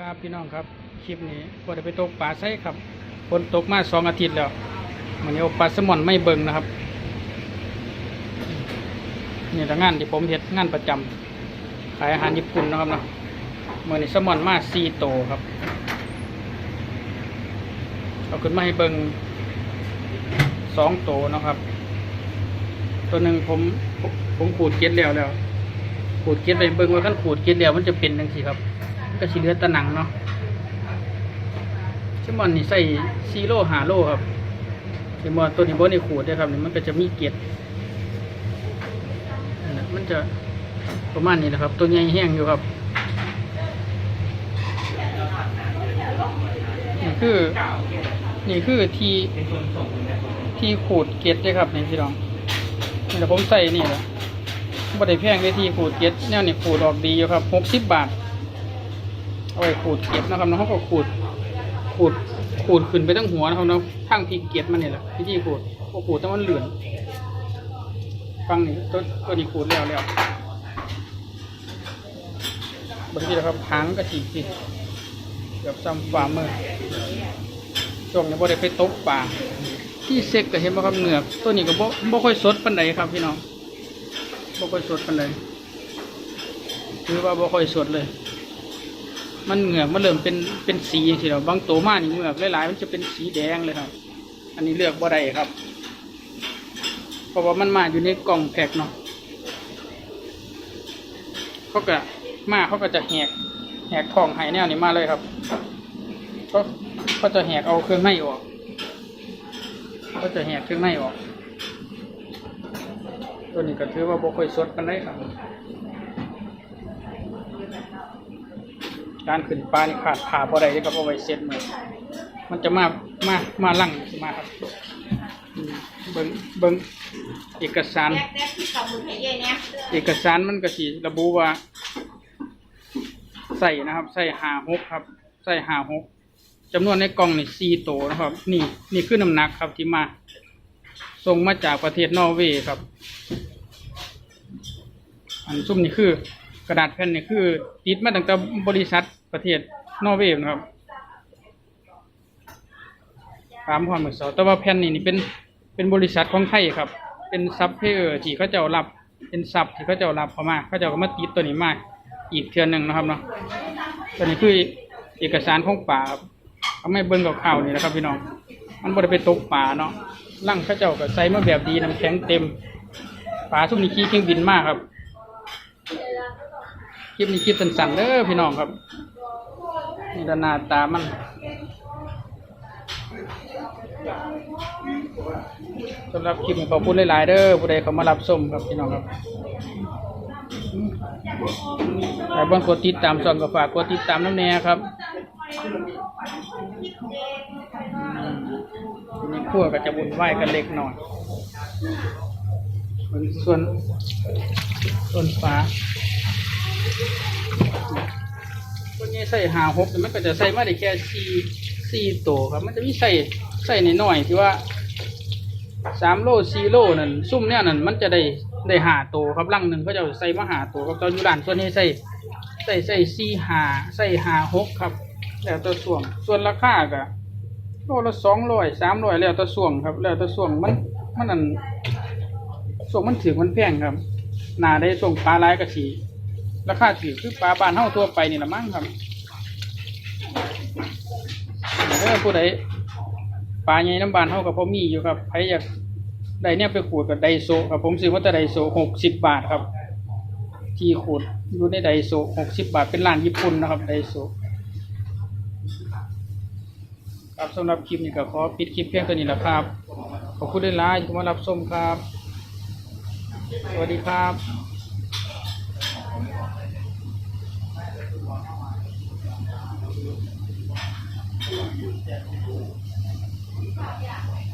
ครับพี่น้องครับคลิปนี้พอได้ไปตกปลาไซครับฝนตกมาสองอาทิตย์แล้วมันนี้เอาปลาแซลมอนไม่เบิ่งนะครับนี่ละงานที่ผมเฮ็ดงานประจำขายอาหารญี่ปุ่นนะครับเนาะเมื่อนี้แซลมอนมาสี่โตครับเอาขึ้นมาให้เบิ่งสองโตนะครับ ตัวหนึ่งผมผมขูดเกล็ดแล้วแล้วขูดเกล็ดไปเบิ่งว่ากันขูดเกล็ดแล้วมันจะเป็นจังซี่ครับ ก็สิเหลือตะหนังเนาะชิมอนนี่ใส่ซีโร่หาโลครับชิมอนตัวนี้บนนี่ขูดด้ครับนี่มันก็จะมีเกล็ดมันจะประมาณนี้แหละครับ ตัวใหญ่แห้งอยู่ครับนี่คือนี่คือทีที่ขูดเกล็ดได้ครับนี่พี่น้องนี่แหละผมใส่นี่แหละบ่ได้แพงเลยที่ขูดเกล็ดแนวนี่ขูดออกดีอยู่ครับหกสิบบาท เอาไว้ขูดเกล็ดนะครับน้องเขาก็ขูดขูดขูดขึ้นไปตั้งหัวนะครับน้องข้างที่เกล็ดมันเนี่ยแหละที่ที่ขูดพอขูดแต่มันเหลือนฟังนี่ตัวตัวนี้ขูดแล้วแล้วบางทีนะครับหางก็ฉีกสิเกือบซ้ำฝ่ามือช่วงนี้บ่ได้ไปตกป่าที่เซ็กก็เห็นบ่ครับเหงือกตัวนี้ก็บ่บ่ค่อยสดปานใดครับพี่น้องบ่ค่อยสดปานใดถือว่าบ่ค่อยสดเลย มันเหงือกมันเริ่มเป็นเป็นสีอย่างที่เราบางตัวมากนี่เหงือกหลายๆมันจะเป็นสีแดงเลยครับ อันนี้เลือกบ่ได้ครับ เพราะว่ามันมาอยู่ในกล่องแพ็คเนาะเขาก็มาเขาก็จะแหกแหกท้องไห้แนวนี้มาเลยครับก็ก็จะแหกเอาเครื่องในออกก็จะแหกเครื่องในออก ตัวนี้ก็ถือว่าบ่ค่อยสดกันได้ครับ การขึ้นปลานี่ขาดผ่าบ่ได้เลยครับเอาไว้เซ็ตมือมันจะมามามาลั่งมาครับเบิ่งเบิ่งเอกสาร เอกสารมันก็สิระบุว่า ใส่นะครับ ใส่หาหกครับ ใส่หาหกจำนวนในกล่องนี่สี่โตวนะครับ นี่นี่คือน้ำหนักครับที่มาส่งมาจากประเทศนอร์เวย์ครับ อันซุ่มนี่คือ กระดาษแผ่นนี่คือ ติดมาตั้งแต่บริษัทประเทศนอร์เวย์นะครับตามความเหมือนเสาแต่ว่าแผ่นนี่นี่เป็นเป็นบริษัทของไทยครับ เป็นซับเพออร์ที่เขาเจ้ารับ เป็นซับที่เขาเจ้ารับเข้ามาเขาจ้าก็มาติดตัวนี้มาอีกเทือนหนึ่งนะครับเนาะตัวนี้คือเอกสารของป่าเอาไม่เบิ้งกับข่าวๆนี่แหละครับพี่น้อง มันบ่ได้ไปตกป่าเนาะลั่งเขาเจ้าก็ใส่มาแบบดีน้ำแข็งเต็มป่าซุ่มนี้ขี่เครื่องบินมากครับ คลิปนี้คลิปสั้นๆเด้อพี่น้องครับนี่ด้านหน้าตามันสำหรับคลิปขอบคุณหลายๆเด้อผู้ใดเขามารับชมครับพี่น้องครับใครบางกดติดตามช่องก็ฝากกดติดตามน้ำแน่ครับอืมนี้ขั้วก็จะบุญไหวกันเล็กหน่อยส่วนส่วนฟ้า ตัวนี้ใส่หาหกมันก็จะใส่มาได้แค่สี่สี่ตัวครับ มันจะมีใส่ใส่ในหน้อยที่ว่าสามโลสี่โลนั่นซุ่มเนี่ยนั่นมันจะได้ได้หาตัวครับลังหนึ่งก็จะใส่มาหาตัวครับตอนอยู่ร้านส่วนนี้ใส่ใส่ใส่สี่หาใส่หาหกครับ แล้วตัวส่วงส่วนราคาก็โลละสองร้อยสามร้อยแล้วตัวส่วงครับ แล้วตัวส่วงมันมันนั่นส่วงมันถือมันแพงครับหนาได้ส่งปลาร้ายกระสี ราคาถือคือปลาบานเท่าตัวไปนี่ละมั้งครับเออผู้ใดปลาใหญ่น้ำบานเท่ากับพ่อมีอยู่ครับใครอยากได้เนี่ยไปขูดกับไดโซครับผมซื้อมาแต่ไดโซหกสิบบาทครับ ที่ขูดอยู่ในไดโซหกสิบบาทเป็นร้านญี่ปุ่นนะครับไดโซครับสำหรับคลิปนี้ก็ขอปิดคลิปเพียงเท่านี้แหละครับ ขอบคุณหลายๆที่มารับชมครับ สวัสดีครับ Thank you.